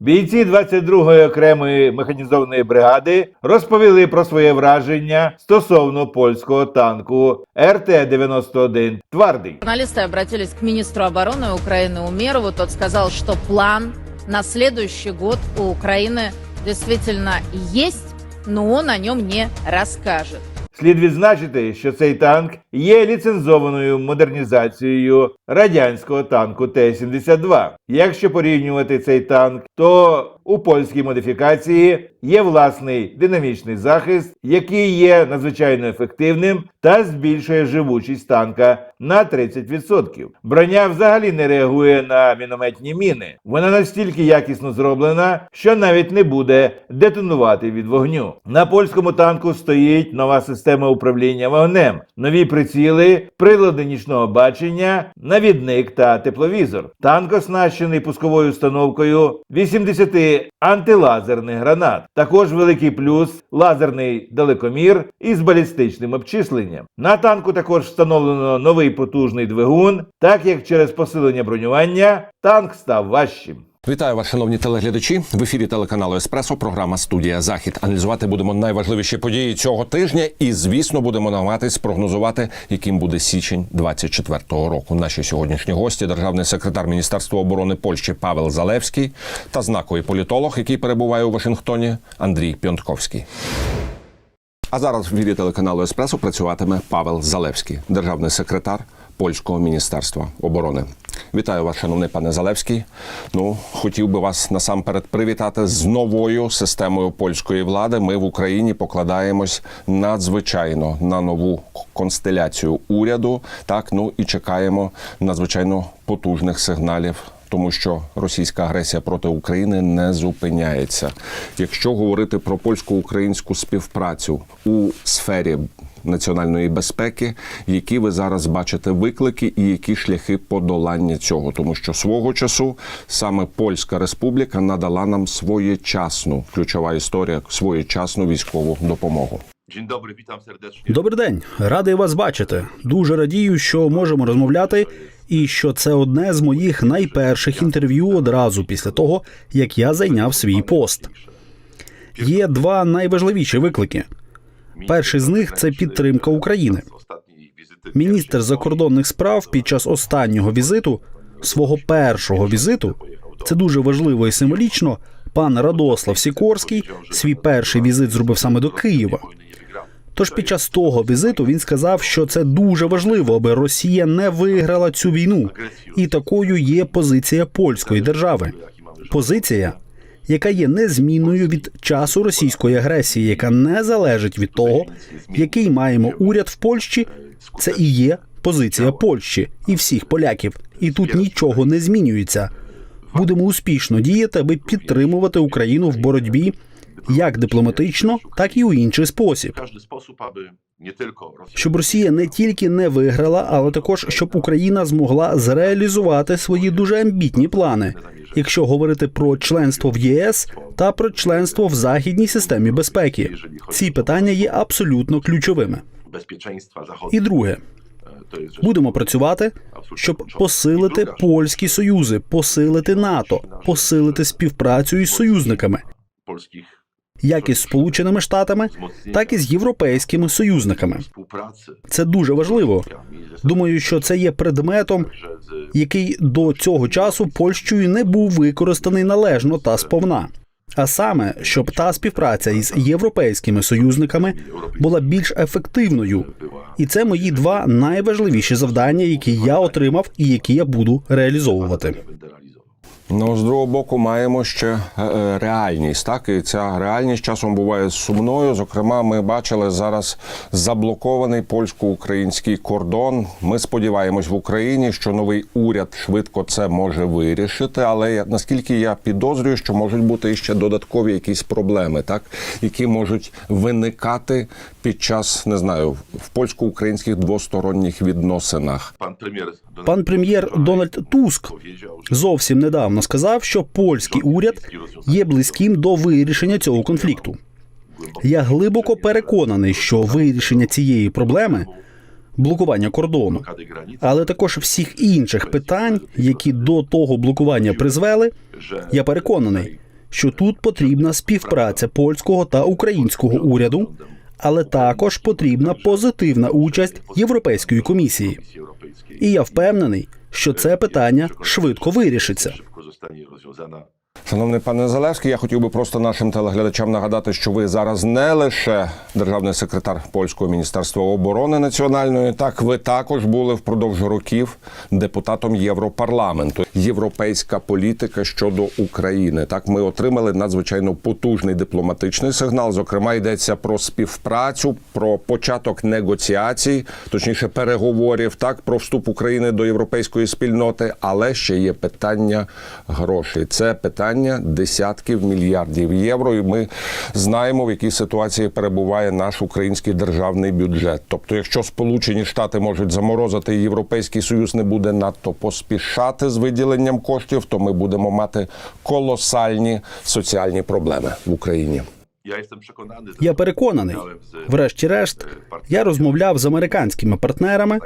Бійці 22-ї окремої механізованої бригади розповіли про своє враження стосовно польського танку РТ-91 «Твардий». Журналисты обратились к министру обороны Украины Умерову. Тот сказал, что план на следующий год у Украины действительно есть, но он о нем не расскажет. Слід відзначити, що цей танк є ліцензованою модернізацією радянського танку Т-72. Якщо порівнювати цей танк, то у польській модифікації є власний динамічний захист, який є надзвичайно ефективним та збільшує живучість танка на 30%. Броня взагалі не реагує на мінометні міни. Вона настільки якісно зроблена, що навіть не буде детонувати від вогню. На польському танку стоїть нова система управління вогнем, нові приціли, прилади нічного бачення, навідник та тепловізор. Танк оснащений пусковою установкою 80 антилазерних гранат. Також великий плюс лазерний далекомір із балістичним обчисленням. На танку також встановлено новий потужний двигун, так як через посилення бронювання танк став важчим. Вітаю вас, шановні телеглядачі. В ефірі телеканалу Еспресо. Програма Студія Захід. Аналізувати будемо найважливіші події цього тижня, і звісно, будемо намагатись прогнозувати, яким буде січень 24-го року. Наші сьогоднішні гості, державний секретар Міністерства оборони Польщі Павел Залевський та знаковий політолог, який перебуває у Вашингтоні, Андрій Піонтковський. А зараз в ефірі телеканалу Еспресо працюватиме Павел Залевський, державний секретар Польського міністерства оборони. Вітаю вас, шановний пане Залевський. Ну, хотів би вас насамперед привітати з новою системою польської влади. Ми в Україні покладаємось надзвичайно на нову констеляцію уряду. Так, ну і чекаємо надзвичайно потужних сигналів тому що російська агресія проти України не зупиняється. Якщо говорити про польсько-українську співпрацю у сфері національної безпеки, які ви зараз бачите виклики і які шляхи подолання цього, тому що свого часу саме Польська Республіка надала нам своєчасну ключова історія, своєчасну військову допомогу. Добрий день, радий вас бачити. Дуже радію, що можемо розмовляти, і що це одне з моїх найперших інтерв'ю одразу після того, як я зайняв свій пост. Є два найважливіші виклики. Перший з них це підтримка України. Міністр закордонних справ під час останнього візиту, свого першого візиту, це дуже важливо і символічно. Пан Радослав Сікорський свій перший візит зробив саме до Києва. Тож під час того візиту він сказав, що це дуже важливо, аби Росія не виграла цю війну. І такою є позиція польської держави. Позиція, яка є незмінною від часу російської агресії, яка не залежить від того, який маємо уряд в Польщі. Це і є позиція Польщі і всіх поляків. І тут нічого не змінюється. Будемо успішно діяти, аби підтримувати Україну в боротьбі як дипломатично, так і у інший спосіб. Щоб Росія не тільки не виграла, але також щоб Україна змогла зреалізувати свої дуже амбітні плани, якщо говорити про членство в ЄС та про членство в західній системі безпеки. Ці питання є абсолютно ключовими. І друге, To будемо працювати, щоб посилити польські союзи, посилити НАТО, посилити співпрацю із союзниками, як із Сполученими Штатами, так і з європейськими союзниками. Це дуже важливо. Думаю, що це є предметом, який до цього часу Польщею не був використаний належно та сповна. А саме, щоб та співпраця із європейськими союзниками була більш ефективною, і це мої два найважливіші завдання, які я отримав і які я буду реалізовувати. Ну, з другого боку, маємо ще е, е, реальність. Так, і ця реальність часом буває сумною. Зокрема, ми бачили зараз заблокований польсько-український кордон. Ми сподіваємось в Україні, що новий уряд швидко це може вирішити. Але я- наскільки я підозрюю, що можуть бути ще додаткові якісь проблеми, так які можуть виникати під час не знаю в польсько-українських двосторонніх відносинах. Pan premier Пан прем'єр Дональд Туск зовсім недавно сказав, що польський уряд є близьким до вирішення цього конфлікту. Я глибоко переконаний, що вирішення цієї проблеми блокування кордону, але також всіх інших питань, які до того блокування призвели, я переконаний, що тут потрібна співпраця польського та українського уряду, але також потрібна позитивна участь Європейської комісії. І я впевнений, що це питання швидко вирішиться. Zostanie rozwiązana. Шановний пане Залевський, я хотів би просто нашим телеглядачам нагадати, що ви зараз не лише державний секретар польського міністерства оборони національної, так ви також були впродовж років депутатом Європарламенту. Європейська політика щодо України. Так ми отримали надзвичайно потужний дипломатичний сигнал. Зокрема, йдеться про співпрацю, про початок негоціацій, точніше переговорів, так про вступ України до європейської спільноти. Але ще є питання грошей. Це питання десятків мільярдів євро. І ми знаємо, в якій ситуації перебуває наш український державний бюджет. Тобто, якщо Сполучені Штати можуть заморозити, і Європейський Союз не буде надто поспішати з виділенням коштів, то ми будемо мати колосальні соціальні проблеми в Україні. Я переконаний, врешті-решт, я розмовляв з американськими партнерами,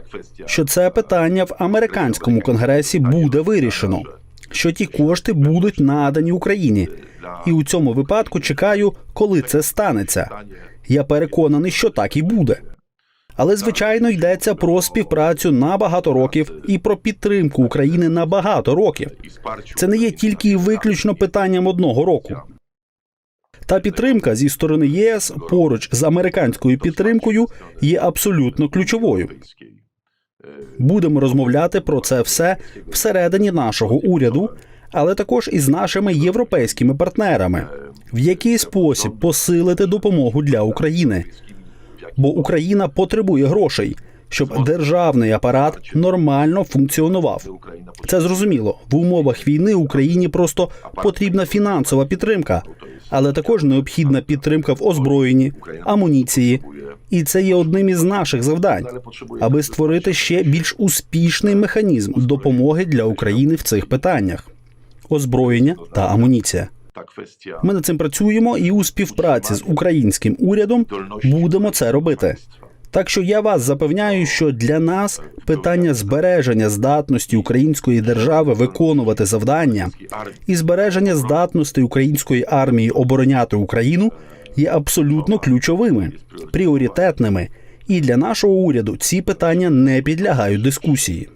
що це питання в американському конгресі буде вирішено, що ті кошти будуть надані Україні. І у цьому випадку чекаю, коли це станеться. Я переконаний, що так і буде. Але звичайно йдеться про співпрацю на багато років і про підтримку України на багато років. Це не є тільки і виключно питанням одного року. Та підтримка зі сторони ЄС поруч з американською підтримкою є абсолютно ключовою. Будемо розмовляти про це все всередині нашого уряду, але також із нашими європейськими партнерами, в який спосіб посилити допомогу для України. Бо Україна потребує грошей, щоб державний апарат нормально функціонував. Це зрозуміло. В умовах війни Україні просто потрібна фінансова підтримка, але також необхідна підтримка в озброєнні, амуніції. І це є одним із наших завдань, аби створити ще більш успішний механізм допомоги для України в цих питаннях: озброєння та амуніція. Ми над цим працюємо і у співпраці з українським урядом будемо це робити. Так що я вас запевняю, що для нас питання збереження здатності української держави виконувати завдання і збереження здатності української армії обороняти Україну є абсолютно ключовими, пріоритетними. І для нашого уряду ці питання не підлягають дискусії.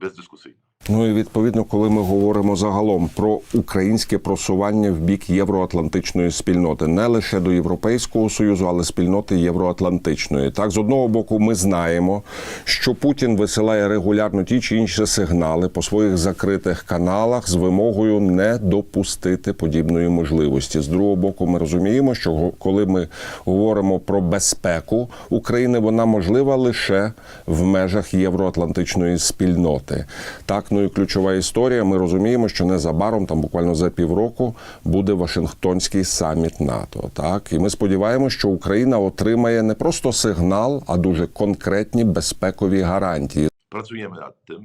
bezdyskusyjna. Ну і відповідно, коли ми говоримо загалом про українське просування в бік євроатлантичної спільноти, не лише до Європейського союзу, але спільноти євроатлантичної. Так, з одного боку, ми знаємо, що Путін висилає регулярно ті чи інші сигнали по своїх закритих каналах з вимогою не допустити подібної можливості. З другого боку, ми розуміємо, що коли ми говоримо про безпеку України, вона можлива лише в межах євроатлантичної спільноти. Так, ну і ключова історія. Ми розуміємо, що незабаром, там буквально за півроку, буде Вашингтонський саміт НАТО. Так, і ми сподіваємося, що Україна отримає не просто сигнал, а дуже конкретні безпекові гарантії. Pracujemy nad tym.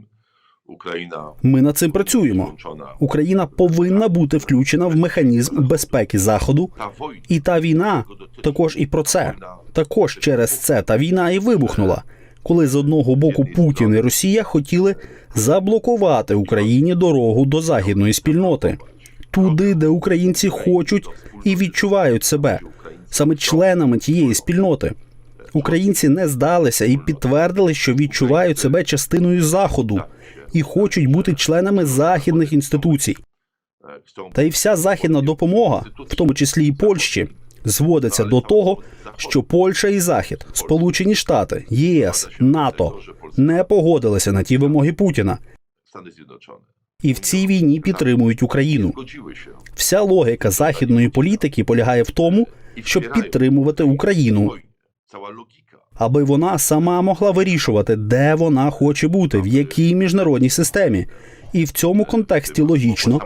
Ukraina Ми над цим працюємо. Україна повинна бути включена в механізм безпеки заходу. І та війна також і про це. Також через це та війна і вибухнула, коли з одного боку Путін і Росія хотіли заблокувати Україні дорогу до західної спільноти, туди, де українці хочуть і відчувають себе саме членами тієї спільноти. Українці не здалися і підтвердили, що відчувають себе частиною заходу і хочуть бути членами західних інституцій. Та й вся західна допомога, в тому числі і Польщі, зводиться до того, що Польща і Захід, Сполучені Штати, ЄС, НАТО не погодилися на ті вимоги Путіна і в цій війні підтримують Україну. Вся логіка західної політики полягає в тому, щоб підтримувати Україну. Аби вона сама могла вирішувати, де вона хоче бути, в якій міжнародній системі. І в цьому контексті логічно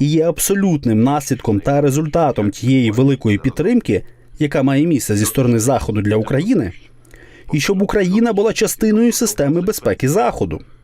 і є абсолютним наслідком та результатом тієї великої підтримки, яка має місце зі сторони заходу для України, і щоб Україна була частиною системи безпеки заходу.